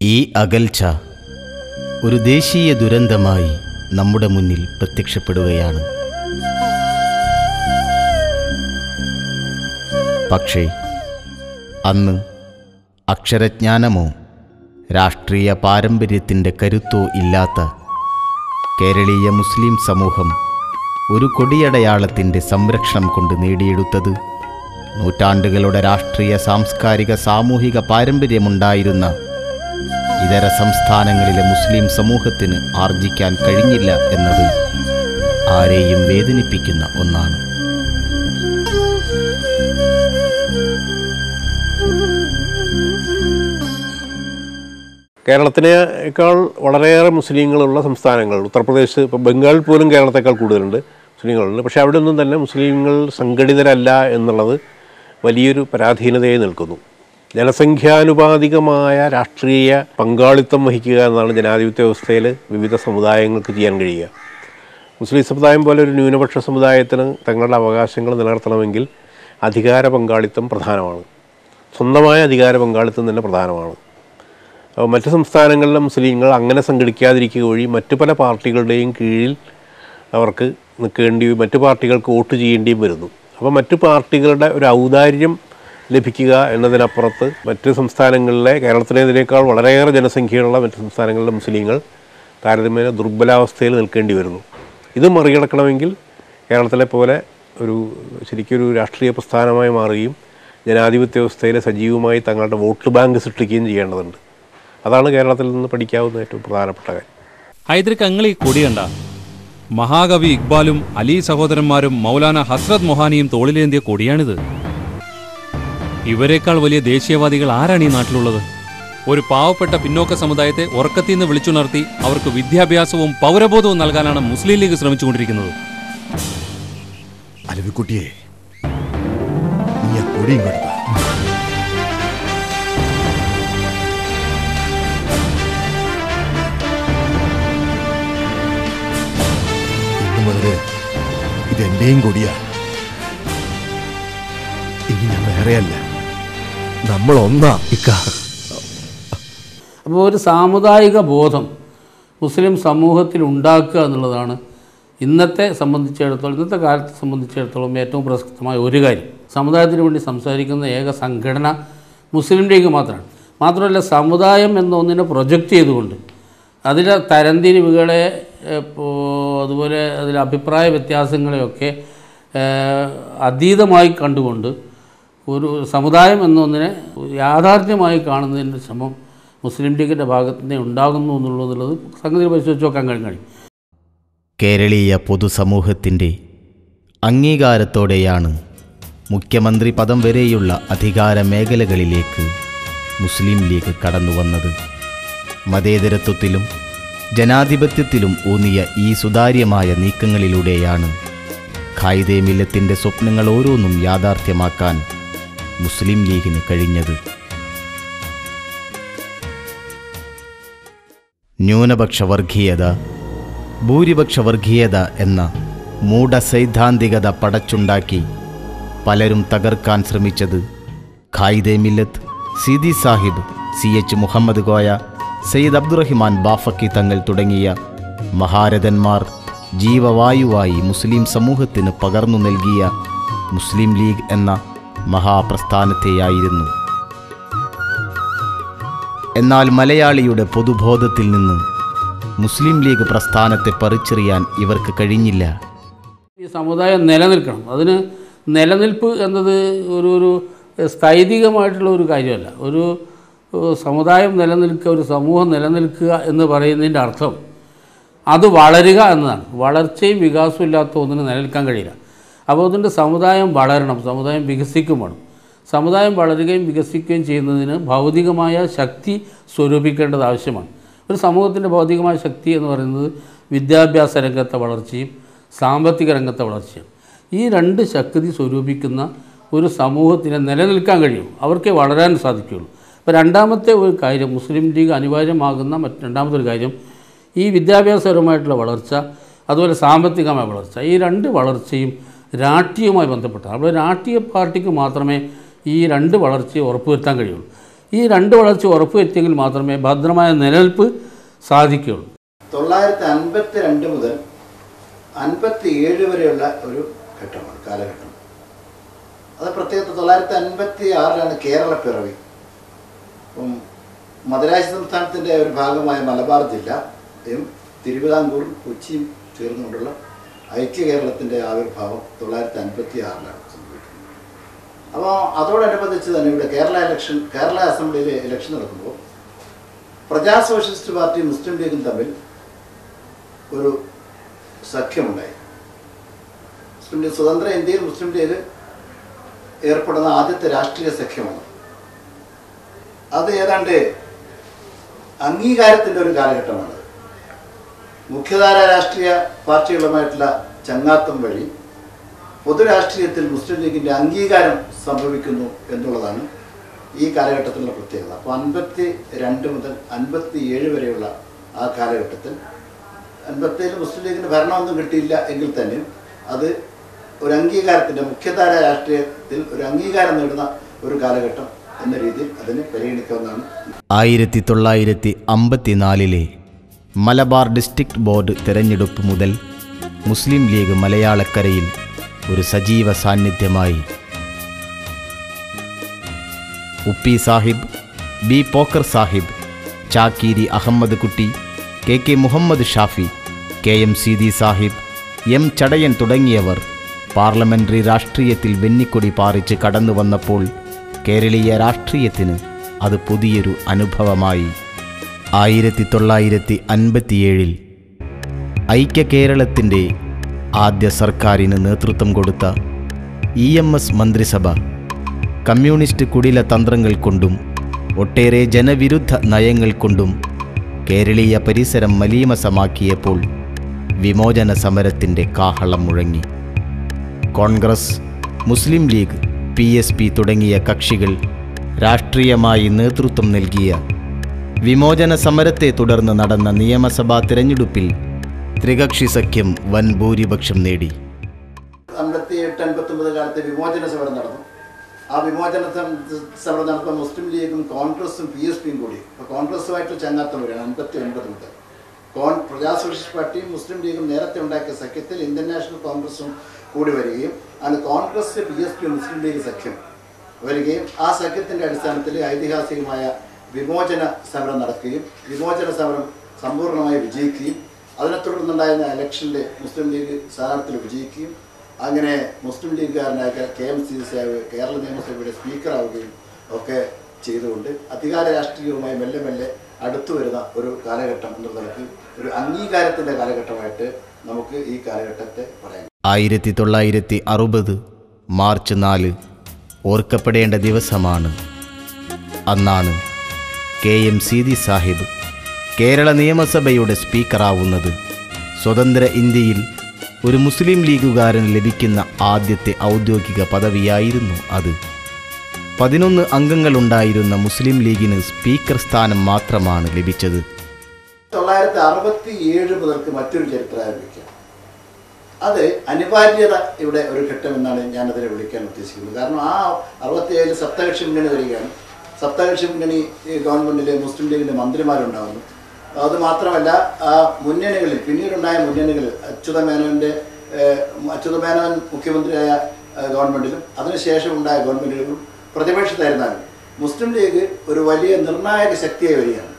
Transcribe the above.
ഈ അകൽച്ച ഒരു ദേശീയ ദുരന്തമായി നമ്മുടെ മുന്നിൽ പ്രത്യക്ഷപ്പെടുകയാണ്. പക്ഷേ അന്ന് അക്ഷരജ്ഞാനമോ രാഷ്ട്രീയ പാരമ്പര്യത്തിന്റെ കരുത്തോ ഇല്ലാത്ത കേരളീയ മുസ്ലിം സമൂഹം ഒരു കൊടിയടയാളത്തിന്റെ സംരക്ഷണം കൊണ്ട് നേടിയെടുത്തത് നൂറ്റാണ്ടുകളുടെ രാഷ്ട്രീയ സാംസ്കാരിക സാമൂഹിക പാരമ്പര്യമുണ്ടായിരുന്ന ഇതര സംസ്ഥാനങ്ങളിലെ മുസ്ലിം സമൂഹത്തിന് ആർജിക്കാൻ കഴിഞ്ഞില്ല എന്നത് ആരെയും വേദനിപ്പിക്കുന്ന ഒന്നാണ്. കേരളത്തിനേക്കാൾ വളരെയേറെ മുസ്ലിങ്ങളുള്ള സംസ്ഥാനങ്ങൾ ഉത്തർപ്രദേശ് ഇപ്പോൾ ബംഗാൾ പോലും കേരളത്തെക്കാൾ കൂടുതലുണ്ട് മുസ്ലിങ്ങളുണ്ട്. പക്ഷേ അവിടെ ഒന്നും തന്നെ മുസ്ലിങ്ങൾ സംഘടിതരല്ല എന്നുള്ളത് വലിയൊരു പരാധീനതയെ നിൽക്കുന്നു. ജനസംഖ്യാനുപാതികമായ രാഷ്ട്രീയ പങ്കാളിത്തം വഹിക്കുക എന്നാണ് ജനാധിപത്യ വ്യവസ്ഥയിൽ വിവിധ സമുദായങ്ങൾക്ക് ചെയ്യാൻ കഴിയുക. മുസ്ലിം സമുദായം പോലെ ഒരു ന്യൂനപക്ഷ സമുദായത്തിന് തങ്ങളുടെ അവകാശങ്ങൾ നിലനിർത്തണമെങ്കിൽ അധികാര പങ്കാളിത്തം പ്രധാനമാണ്. സ്വന്തമായ അധികാര പങ്കാളിത്തം തന്നെ പ്രധാനമാണ്. മറ്റ് സംസ്ഥാനങ്ങളിലെ മുസ്ലിങ്ങൾ അങ്ങനെ സംഘടിക്കാതിരിക്കുക വഴി മറ്റു പല പാർട്ടികളുടെയും കീഴിൽ അവർക്ക് നിൽക്കേണ്ടി മറ്റു പാർട്ടികൾക്ക് വോട്ട് ചെയ്യേണ്ടിയും വരുന്നു. അപ്പോൾ മറ്റു പാർട്ടികളുടെ ഒരു ഔദാര്യം ലഭിക്കുക എന്നതിനപ്പുറത്ത് മറ്റ് സംസ്ഥാനങ്ങളിലെ കേരളത്തിലേതിനേക്കാൾ വളരെയേറെ ജനസംഖ്യയുള്ള മറ്റ് സംസ്ഥാനങ്ങളിലെ മുസ്ലിങ്ങൾ താരതമ്യേന ദുർബലാവസ്ഥയിൽ നിൽക്കേണ്ടി വരുന്നു. ഇത് മറികടക്കണമെങ്കിൽ കേരളത്തിലെ പോലെ ഒരു ശരിക്കും ഒരു രാഷ്ട്രീയ പ്രസ്ഥാനമായി മാറുകയും ജനാധിപത്യ വ്യവസ്ഥയിലെ സജീവമായി തങ്ങളുടെ വോട്ട് ബാങ്ക് സൃഷ്ടിക്കുകയും ചെയ്യേണ്ടതുണ്ട്. അതാണ് കേരളത്തിൽ നിന്ന് പഠിക്കാവുന്ന ഏറ്റവും പ്രധാനപ്പെട്ട കാര്യം. ഹൈദർക്ക് അങ്ങൾ ഈ കൊടി മഹാകവി ഇക്ബാലും അലി സഹോദരന്മാരും മൗലാന ഹസ്രത് മൊഹാനിയും തോളിലേന്തിയ കൊടിയാണിത്. ഇവരെക്കാൾ വലിയ ദേശീയവാദികൾ ആരാണ് ഈ നാട്ടിലുള്ളത്? ഒരു പാവപ്പെട്ട പിന്നോക്ക സമുദായത്തെ ഉറക്കത്തിൽ നിന്ന് വിളിച്ചുണർത്തി അവർക്ക് വിദ്യാഭ്യാസവും പൗരബോധവും നൽകാനാണ് മുസ്ലിം ലീഗ് ശ്രമിച്ചുകൊണ്ടിരിക്കുന്നത്. അലവിക്കുട്ടിയെ ഇതെന്റെയും കൊടിയാ. ഇനി ഞാൻ വേറെയല്ല. നമ്മൾ ഒന്നാ ഇക്ക. അപ്പോൾ ഒരു സാമുദായിക ബോധം മുസ്ലിം സമൂഹത്തിൽ ഉണ്ടാക്കുക എന്നുള്ളതാണ് ഇന്നത്തെ സംബന്ധിച്ചിടത്തോളം ഇന്നത്തെ കാലത്തെ സംബന്ധിച്ചിടത്തോളം ഏറ്റവും പ്രസക്തമായ ഒരു കാര്യം. സമുദായത്തിന് വേണ്ടി സംസാരിക്കുന്ന ഏക സംഘടന മുസ്ലിം ലീഗ് മാത്രമാണ്. മാത്രമല്ല സമുദായം എന്നൊന്നിനെ പ്രൊജക്റ്റ് ചെയ്തുകൊണ്ട് അതിലെ തരംതിരിവുകളെ അതുപോലെ അതിലെ അഭിപ്രായ വ്യത്യാസങ്ങളെയൊക്കെ അതീതമായി കണ്ടുകൊണ്ട് ഒരു സമുദായം എന്നൊന്നിനെ യാഥാർത്ഥ്യമായി കാണുന്നതിന്റെ ശ്രമം മുസ്ലിം ലീഗിന്റെ ഭാഗത്ത് നിന്നേ ഉണ്ടാകുന്നു എന്നുള്ളത് സംഗതി പരിശോധിച്ച് നോക്കാൻ കഴിഞ്ഞു കേരളീയ പൊതുസമൂഹത്തിന്റെ അംഗീകാരത്തോടെയാണ് മുഖ്യമന്ത്രി പദം വരെയുള്ള അധികാര മേഖലകളിലേക്ക് മുസ്ലിം ലീഗ് കടന്നു വന്നത്. മതേതരത്വത്തിലും ജനാധിപത്യത്തിലും ഊന്നിയ ഈ സുതാര്യമായ നീക്കങ്ങളിലൂടെയാണ് ഖായിദേ മില്ലത്തിന്റെ സ്വപ്നങ്ങൾ ഓരോന്നും യാഥാർത്ഥ്യമാക്കാൻ മുസ്ലിം ലീഗിന് കഴിഞ്ഞത്. ന്യൂനപക്ഷ വർഗീയത ഭൂരിപക്ഷ വർഗീയത എന്ന മൂഢസൈദ്ധാന്തികത പടച്ചുണ്ടാക്കി പലരും തകർക്കാൻ ശ്രമിച്ചത് ഖായിദെ മില്ലത്ത് സിദി സാഹിബ് സി എച്ച് മുഹമ്മദ് കോയ സയ്യിദ് അബ്ദുറഹിമാൻ ബാഫക്കി തങ്ങൾ തുടങ്ങിയ മഹാരഥന്മാർ ജീവവായുവായി മുസ്ലിം സമൂഹത്തിന് പകർന്നു നൽകിയ മുസ്ലിം ലീഗ് എന്ന മഹാപ്രസ്ഥാനത്തെയായിരുന്നു. എന്നാൽ മലയാളിയുടെ പൊതുബോധത്തിൽ നിന്ന് മുസ്ലിം ലീഗ് പ്രസ്ഥാനത്തെ പറിച്ചെറിയാൻ ഇവർക്ക് കഴിഞ്ഞില്ല. ഈ സമുദായം നിലനിൽക്കണം. അതിന് നിലനിൽപ്പ് എന്നത് ഒരു ഒരു സ്ഥൈതികമായിട്ടുള്ള ഒരു കാര്യമല്ല. ഒരു സമുദായം നിലനിൽക്കുക ഒരു സമൂഹം നിലനിൽക്കുക എന്ന് പറയുന്നതിന്റെ അർത്ഥം അത് വളരുക എന്നതാണ്. വളർച്ചയും വികാസവും ഇല്ലാത്ത ഒന്നിന് നിലനിൽക്കാൻ കഴിയില്ല. അപ്പോൾ അതിന്റെ സമുദായം വളരണം സമുദായം വികസിക്കും വേണം സമുദായം വളരുകയും വികസിക്കുകയും ചെയ്യുന്നതിന് ഭൗതികമായ ശക്തി സ്വരൂപിക്കേണ്ടത് ആവശ്യമാണ്. ഒരു സമൂഹത്തിന്റെ ഭൗതികമായ ശക്തി എന്ന് പറയുന്നത് വിദ്യാഭ്യാസ രംഗത്തെ വളർച്ചയും സാമ്പത്തിക രംഗത്തെ വളർച്ചയും. ഈ രണ്ട് ശക്തി സ്വരൂപിക്കുന്ന ഒരു സമൂഹത്തിന് നിലനിൽക്കാൻ കഴിയും. അവർക്കേ വളരാൻ സാധിക്കുകയുള്ളൂ. അപ്പോൾ രണ്ടാമത്തെ ഒരു കാര്യം മുസ്ലിം ലീഗ് അനിവാര്യമാകുന്ന മറ്റ് രണ്ടാമത്തെ ഒരു കാര്യം ഈ വിദ്യാഭ്യാസപരമായിട്ടുള്ള വളർച്ച അതുപോലെ സാമ്പത്തികമായ വളർച്ച ഈ രണ്ട് വളർച്ചയും രാഷ്ട്രീയവുമായി ബന്ധപ്പെട്ട അപ്പോൾ രാഷ്ട്രീയ പാർട്ടിക്ക് മാത്രമേ ഈ രണ്ട് വളർച്ചയെ ഉറപ്പുവരുത്താൻ കഴിയുള്ളൂ. ഈ രണ്ട് വളർച്ച ഉറപ്പുവരുത്തിയെങ്കിൽ മാത്രമേ ഭദ്രമായ നിലനിൽപ്പ് സാധിക്കുകയുള്ളൂ. തൊള്ളായിരത്തി അൻപത്തി രണ്ട് മുതൽ അൻപത്തി ഏഴ് വരെയുള്ള ഒരു ഘട്ടമാണ് കാലഘട്ടം. അത് പ്രത്യേകത തൊള്ളായിരത്തി അൻപത്തി ആറിലാണ് കേരള പിറവി. അപ്പം മദരാശി സംസ്ഥാനത്തിന്റെ ഒരു ഭാഗമായ മലബാർ ജില്ലയും തിരുവിതാംകൂറും കൊച്ചിയും ചേർന്നുകൊണ്ടുള്ള ഐക്യ കേരളത്തിന്റെ ആവിർഭാവം തൊള്ളായിരത്തി അൻപത്തി ആറിലാണ് സംഭവിക്കുന്നത്. അപ്പോൾ അതോടനുബന്ധിച്ച് തന്നെ ഇവിടെ കേരള ഇലക്ഷൻ കേരള അസംബ്ലിയിലെ ഇലക്ഷൻ നടക്കുമ്പോൾ പ്രജാ സോഷ്യലിസ്റ്റ് പാർട്ടി മുസ്ലിം ലീഗും തമ്മിൽ ഒരു സഖ്യമുണ്ടായി. മുസ്ലിം ലീഗ് സ്വതന്ത്ര ഇന്ത്യയിൽ മുസ്ലിം ലീഗ് ഏർപ്പെടുന്ന ആദ്യത്തെ രാഷ്ട്രീയ സഖ്യമാണ്. അത് ഏതാണ്ട് അംഗീകാരത്തിന്റെ ഒരു കാലഘട്ടമാണ്. മുഖ്യധാര രാഷ്ട്രീയ പാർട്ടികളുമായിട്ടുള്ള ചങ്ങാത്തം വഴി പൊതുരാഷ്ട്രീയത്തിൽ മുസ്ലിം ലീഗിന്റെ അംഗീകാരം സംഭവിക്കുന്നു എന്നുള്ളതാണ് ഈ കാലഘട്ടത്തിലുള്ള പ്രത്യേകത. അപ്പോൾ അൻപത്തി രണ്ട് മുതൽ അൻപത്തി ഏഴ് വരെയുള്ള ആ കാലഘട്ടത്തിൽ അൻപത്തേഴ് മുസ്ലിം ലീഗിന് ഭരണമൊന്നും കിട്ടിയില്ല എങ്കിൽ തന്നെ അത് ഒരു അംഗീകാരത്തിന്റെ മുഖ്യധാര രാഷ്ട്രീയത്തിൽ ഒരു അംഗീകാരം നേടുന്ന ഒരു കാലഘട്ടം എന്ന രീതിയിൽ അതിനെ പരിഗണിക്കാവുന്നതാണ്. ആയിരത്തി തൊള്ളായിരത്തി അമ്പത്തിനാലിലെ മലബാർ ഡിസ്ട്രിക്ട് ബോർഡ് തെരഞ്ഞെടുപ്പ് മുതൽ മുസ്ലിം ലീഗ് മലയാളക്കരയിൽ ഒരു സജീവ സാന്നിധ്യമായി. Uppi Sahib B Pocker Sahib Chakkeeri Ahammed Kutty K K Muhammad Shafi K M Seethi Sahib M Chadayan തുടങ്ങിയവർ പാർലമെന്ററി രാഷ്ട്രീയത്തിൽ വെന്നിക്കൊടി പാറിച്ച് കടന്നു വന്നപ്പോൾ കേരളീയ രാഷ്ട്രീയത്തിന് അത് പുതിയൊരു അനുഭവമായി. ആയിരത്തി തൊള്ളായിരത്തി അൻപത്തിയേഴിൽ ഐക്യ കേരളത്തിന്റെ ആദ്യ സർക്കാരിന് നേതൃത്വം കൊടുത്ത ഇ എം എസ് മന്ത്രിസഭ കമ്മ്യൂണിസ്റ്റ് കുടില തന്ത്രങ്ങൾ കൊണ്ടും ഒട്ടേറെ ജനവിരുദ്ധ നയങ്ങൾ കൊണ്ടും കേരളീയ പരിസരം മലീമസമാക്കിയപ്പോൾ വിമോചന സമരത്തിന്റെ കാഹളം മുഴങ്ങി. കോൺഗ്രസ് മുസ്ലിം ലീഗ് പി തുടങ്ങിയ കക്ഷികൾ രാഷ്ട്രീയമായി നേതൃത്വം നൽകിയ വിമോചന സമരത്തെ തുടർന്ന് നടന്ന നിയമസഭാ തിരഞ്ഞെടുപ്പിൽ ത്രികക്ഷി സഖ്യം വൻ ഭൂരിപക്ഷം നേടി. കാലത്ത് വിമോചന സമരം നടന്നു. ആ വിമോചന സമരം നടത്തുമ്പോൾ മുസ്ലിം ലീഗും കോൺഗ്രസും പി എസ് പിയും കൂടി. ഇപ്പോൾ കോൺഗ്രസുമായിട്ട് ചങ്ങാത്തം വരികയാണ് അൻപത്തി ഒൻപത് മുതൽ. കോൺ പ്രജാ സോഷ്യലിസ്റ്റ് പാർട്ടിയും മുസ്ലിം ലീഗും നേരത്തെ ഉണ്ടാക്കിയ സഖ്യത്തിൽ ഇന്ത്യൻ നാഷണൽ കോൺഗ്രസും കൂടി വരികയും അങ്ങനെ Congress P S P Muslim League സഖ്യം വരികയും ആ സഖ്യത്തിന്റെ അടിസ്ഥാനത്തിൽ ഐതിഹാസികമായ വിമോചന സമരം നടക്കുകയും വിമോചന സമരം സമ്പൂർണമായി വിജയിക്കുകയും അതിനെ തുടർന്നുണ്ടായിരുന്ന ഇലക്ഷനിൽ മുസ്ലിം ലീഗ് സ്ഥാനാർത്ഥികൾ വിജയിക്കുകയും അങ്ങനെ Muslim ലീഗുകാരനായ K M C Sahib Kerala നിയമസഭയുടെ സ്പീക്കറാവുകയും ഒക്കെ ചെയ്തുകൊണ്ട് അധികാര രാഷ്ട്രീയവുമായി മെല്ലെ മെല്ലെ അടുത്തു വരുന്ന ഒരു കാലഘട്ടം എന്നുള്ള നിലയ്ക്ക് ഒരു അംഗീകാരത്തിന്റെ കാലഘട്ടമായിട്ട് നമുക്ക് ഈ കാലഘട്ടത്തെ പറയാം. ആയിരത്തി തൊള്ളായിരത്തി അറുപത് മാർച്ച് നാല് ഓർക്കപ്പെടേണ്ട ദിവസമാണ്. അന്നാണ് കെ എം സീതി സാഹിബ് കേരള നിയമസഭയുടെ സ്പീക്കറാവുന്നത് സ്വതന്ത്ര ഇന്ത്യയിൽ ഒരു മുസ്ലിം ലീഗുകാരന് ലഭിക്കുന്ന ആദ്യത്തെ ഔദ്യോഗിക പദവിയായിരുന്നു അത്. പതിനൊന്ന് അംഗങ്ങളുണ്ടായിരുന്ന മുസ്ലിം ലീഗിന് സ്പീക്കർ സ്ഥാനം മാത്രമാണ് ലഭിച്ചത്. തൊള്ളായിരത്തി അറുപത്തി ഏഴ് മുതൽക്ക് മറ്റൊരു ചരിത്രം ആരംഭിക്കാം. അത് അനിവാര്യത ഇവിടെ ഒരു ഘട്ടം എന്നാണ് ഞാൻ അതിനെ വിളിക്കാൻ ഉദ്ദേശിക്കുന്നത്. കാരണം ആ അറുപത്തിയേഴ് സപ്തകക്ഷി മുന്നണി വരികയാണ്. സപ്തകക്ഷി മുന്നണി ഗവൺമെന്റിലെ മുസ്ലിം ലീഗിന്റെ മന്ത്രിമാരുണ്ടാകുന്നു അത് മാത്രമല്ല ആ മുന്നണികളിൽ പിന്നീടുണ്ടായ മുന്നണികളിൽ അച്യുത മേനോന്റെ അച്യുത മേനോൻ മുഖ്യമന്ത്രിയായ ഗവൺമെന്റിലും അതിനുശേഷം ഉണ്ടായ ഗവൺമെന്റുകളിലും പ്രതിപക്ഷത്തായിരുന്നാലും മുസ്ലിം ലീഗ് ഒരു വലിയ നിർണായക ശക്തിയായി വരികയാണ്.